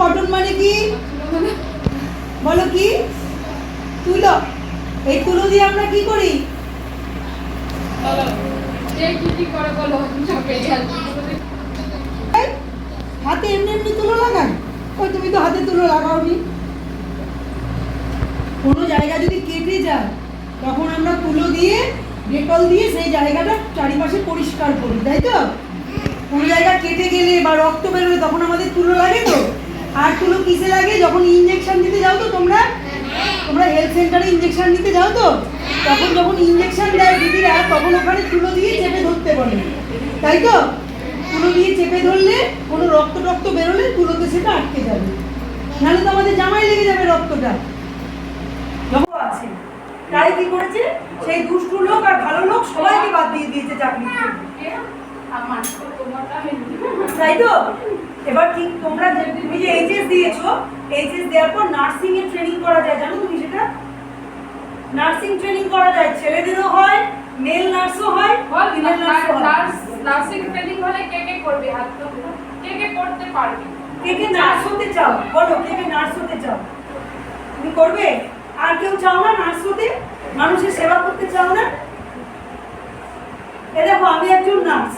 Cotton মানে কি? বলো কি? তুলো। এই তুলো দিয়ে আমরা কি করি? বলো বলো হাতে এমনি এমনি তুলো লাগান ওই তুমি তো হাতে তুলো লাগাওনি। কোনো জায়গা যদি কেটে যায়, তখন আমরা তুলো দিয়ে, ডেটল দিয়ে সেই জায়গাটা চারিপাশে পরিষ্কার করি, তাই তো? কোনো জায়গা কেটে গেলে বা রক্ত বেরোলে তখন আমাদের তুলো লাগে তো? আর তুলো কিসে লাগে? যখন ইঞ্জেকশন দিতে যাও তো তোমরা? তোমরা হেলথ সেন্টারে ইঞ্জেকশন দিতে যাও তো? তখন যখন ইঞ্জেকশন দেয় দিদিরা, তখন ওখানে তুলো দিয়ে চেপে ধরতে বলে। তাই তো? তুলো দিয়ে চেপে ধরলে কোনো রক্ত টক্ত বেরোলে তুলোতে সেটা আটকে যাবে। নাহলে তো আমাদের জামাই লেগে যাবে রক্তটা। আছে। তাই কি করেছে? সেই দুষ্টু লোক আর ভালো লোক সবাইকে বাদ দিয়ে দিয়েছে চাকরি তাই তো? এবার ঠিক তোমরা যে তুমি যে এইচএস দিয়েছ এইচএস দেওয়ার পর নার্সিং এর ট্রেনিং করা যায় জানো তুমি সেটা? নার্সিং ট্রেনিং করা যায় ছেলেদেরও হয় মেল নার্সও হয় ফিমেল নার্সও হয়। নার্স নার্সিং ট্রেনিং হলে কে কে করবে হাত তো কে কে করতে পারবে? কে কে নার্স হতে চাও? বলো কে কে নার্স হতে চাও? তুমি করবে? আর কেউ চাও না নার্স হতে? মানুষের সেবা করতে চাও না? এ দেখো আমি একজন নার্স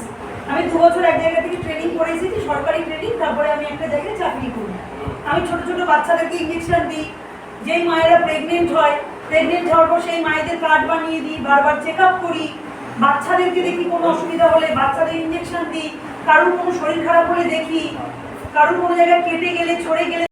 আমি দু বছর এক জায়গা থেকে ট্রেনিং করেছি এসেছি সরকারি ট্রেনিং তারপরে আমি একটা জায়গায় চাকরি করি। আমি ছোট ছোট বাচ্চাদেরকে ইঞ্জেকশন দিই, যেই মায়েরা প্রেগনেন্ট হয় প্রেগনেন্ট হওয়ার পর সেই মায়েদের কার্ড বানিয়ে দিই, বারবার চেক আপ করি। বাচ্চাদেরকে দেখি কোনো অসুবিধা হলে বাচ্চাদের ইঞ্জেকশন দিই, কারোর কোনো শরীর খারাপ হলে দেখি, কারোর কোনো জায়গায় কেটে গেলে, ছড়ে গেলে